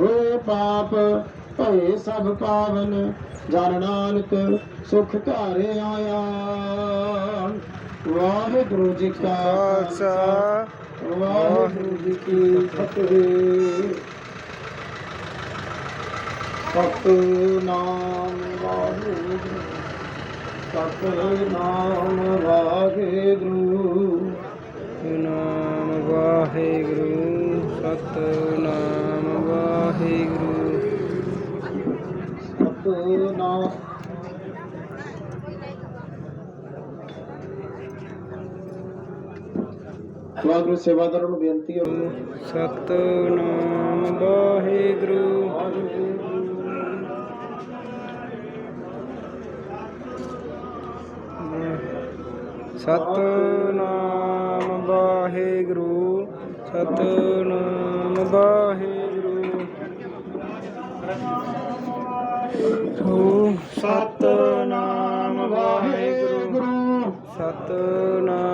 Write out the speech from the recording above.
ਹੋਏ ਪਾਪ, ਭਏ ਸਭ ਪਾਵਨ, ਜਨ ਨਾਨਕ ਸੁਖ ਘਰ ਆਇਆ। ਵਾਹਿਗੁਰੂ ਜੀ ਕਾ ਖਾਲਸਾ, ਵਾਹਿਗੁਰੂ ਜੀ ਕੀ ਫਤਿਹ। ਸਤਨਾਮ ਵਾਹਿਗੁਰੂ ਸਤਨਾਮ ਵਾਹਿਗੁਰੂ ਨਾਮ ਵਾਹਿਗੁਰੂ ਸਤਨਾਮ ਵਾਹਿਗੁਰੂ ਸਤਨਾਮ ਵਾਹਿਗੁਰੂ ਸੇਵਾਦਾਰਾਂ ਨੂੰ ਬੇਨਤੀ ਹੈ। ਸਤਨਾਮ ਵਾਹਿਗੁਰੂ। ਸਤਨਾਮ ਵਾਹਿਗੁਰੂ। ਸਤਨਾਮ ਵਾਹਿਗੁਰੂ। ਸਤਨਾਮ ਵਾਹਿਗੁਰੂ। ਸਤਨਾਮ